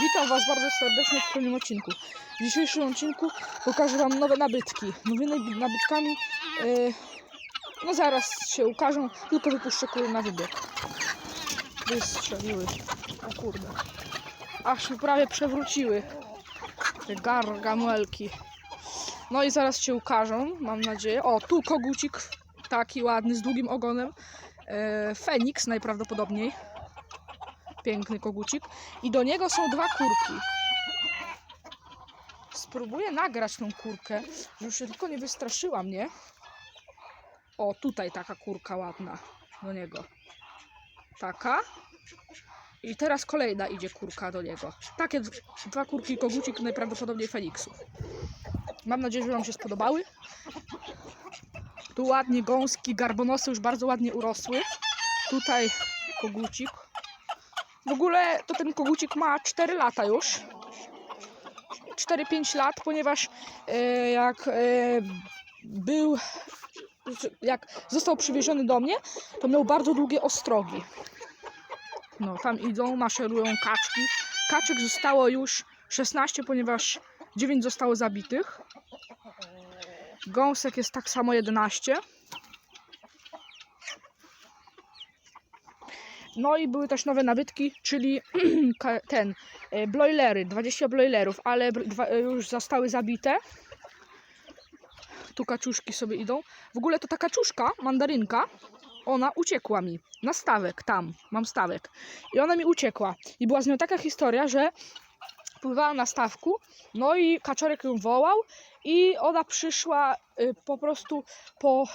Witam Was bardzo serdecznie w kolejnym odcinku. W dzisiejszym odcinku pokażę Wam nowe nabytki. Nowymi nabytkami, e, no zaraz się ukażą, tylko wypuszczę kury na wybieg. Wystrzeliły. O kurde. Aż mi prawie przewróciły. Te gargamelki. No i zaraz się ukażą, mam nadzieję. O, tu kogucik, taki ładny, z długim ogonem. E, Feniks najprawdopodobniej. Piękny kogucik. I do niego są dwa kurki. Spróbuję nagrać tą kurkę, żeby się tylko nie wystraszyła mnie. O, tutaj taka kurka ładna do niego. Taka. I teraz kolejna idzie kurka do niego. Takie dwa kurki kogucik, najprawdopodobniej Feniksów. Mam nadzieję, że Wam się spodobały. Tu ładnie gąski, garbonosy już bardzo ładnie urosły. Tutaj kogucik. W ogóle to ten kogucik ma 4 lata już. 4-5 lat, ponieważ e, jak e, był, jak został przywieziony do mnie, to miał bardzo długie ostrogi. No, tam idą, maszerują kaczki. Kaczek zostało już 16, ponieważ 9 zostało zabitych. Gąsek jest tak samo 11. No i były też nowe nabytki, czyli ten, e, broilery, 20 broilerów, ale e, już zostały zabite. Tu kaczuszki sobie idą. W ogóle to ta kaczuszka, mandarynka, ona uciekła mi na stawek, tam, mam stawek. I ona mi uciekła. I była z nią taka historia, że pływała na stawku, no i kaczorek ją wołał i ona przyszła y, po prostu po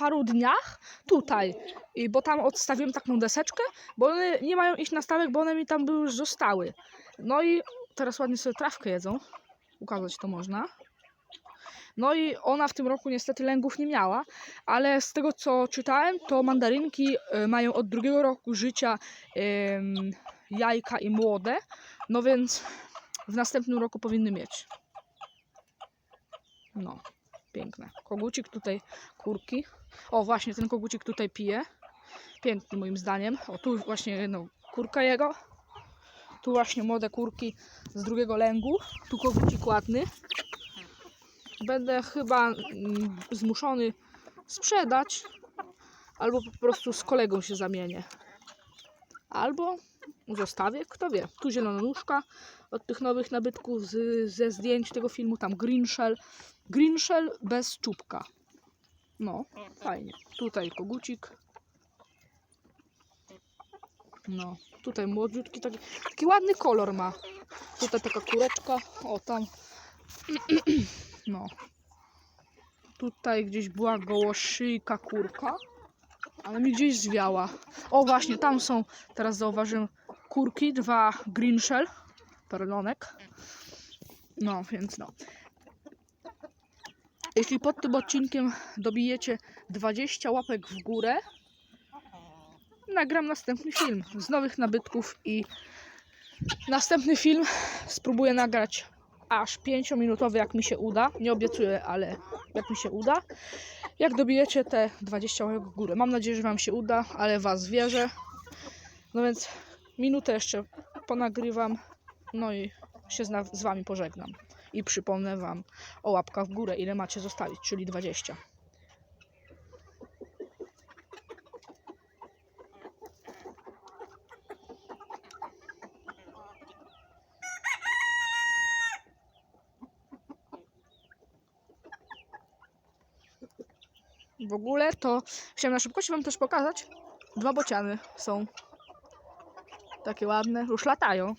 paru dniach tutaj, I bo tam odstawiłem taką deseczkę, bo one nie mają iść na stawek, bo one mi tam były już zostały. No i teraz ładnie sobie trawkę jedzą, ukazać to można. No i ona w tym roku niestety lęgów nie miała, ale z tego co czytałem, to mandarynki y, mają od drugiego roku życia jajka i młode, no więc w następnym roku powinny mieć. No, piękne. Kogucik tutaj, kurki. O, właśnie ten kogucik tutaj pije. Piękny moim zdaniem. O, tu właśnie no, kurka jego. Tu właśnie młode kurki z drugiego lęgu. Tu kogucik ładny. Będę chyba mm, zmuszony sprzedać. Albo po prostu z kolegą się zamienię. Albo zostawię, kto wie. Tu zielona nóżka od tych nowych nabytków z, ze zdjęć tego filmu. Tam green shell. Green shell bez czubka. No, fajnie. Tutaj kogucik. No, tutaj młodziutki, taki, taki ładny kolor ma. Tutaj taka kureczka. O, tam. No. Tutaj gdzieś była gołoszyjka kurka, ale mi gdzieś zwiała. O, właśnie, tam są, teraz zauważyłem, kurki, dwa green shell, perlonek. No, więc no. Jeśli pod tym odcinkiem dobijecie 20 łapek w górę, nagram następny film z nowych nabytków i następny film spróbuję nagrać aż 5-minutowy, jak mi się uda. Nie obiecuję, ale jak mi się uda. Jak dobijecie te 20 łapek w górę. Mam nadzieję, że Wam się uda, ale Was wierzę. No więc minutę jeszcze ponagrywam, no i się z, z Wami pożegnam. I przypomnę Wam o łapkach w górę, ile macie zostawić, czyli 20. W ogóle to chciałem na szybkości Wam też pokazać. Dwa bociany są takie ładne, już latają.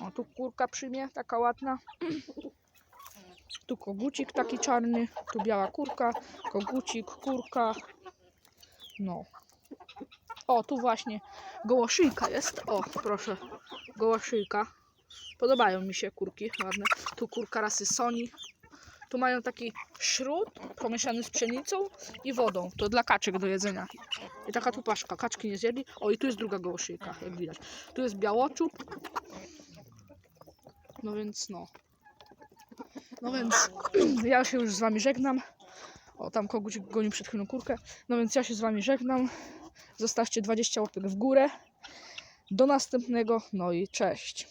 O, tu kurka przyjmie, taka ładna. Tu kogucik taki czarny, tu biała kurka, kogucik, kurka. No. O, tu właśnie gołoszyjka jest. O, proszę, gołoszyjka. Podobają mi się kurki ładne. Tu kurka rasy Soni. Tu mają taki śród pomieszany z pszenicą i wodą. To dla kaczek do jedzenia. I taka tu paszka. Kaczki nie zjedli. O, i tu jest druga gołoszyjka, jak widać. Tu jest białoczub. No więc no. No więc ja się już z wami żegnam. O, tam kogucik gonił przed chwilą kurkę. No więc ja się z wami żegnam. Zostawcie 20 łapek w górę. Do następnego. No i cześć.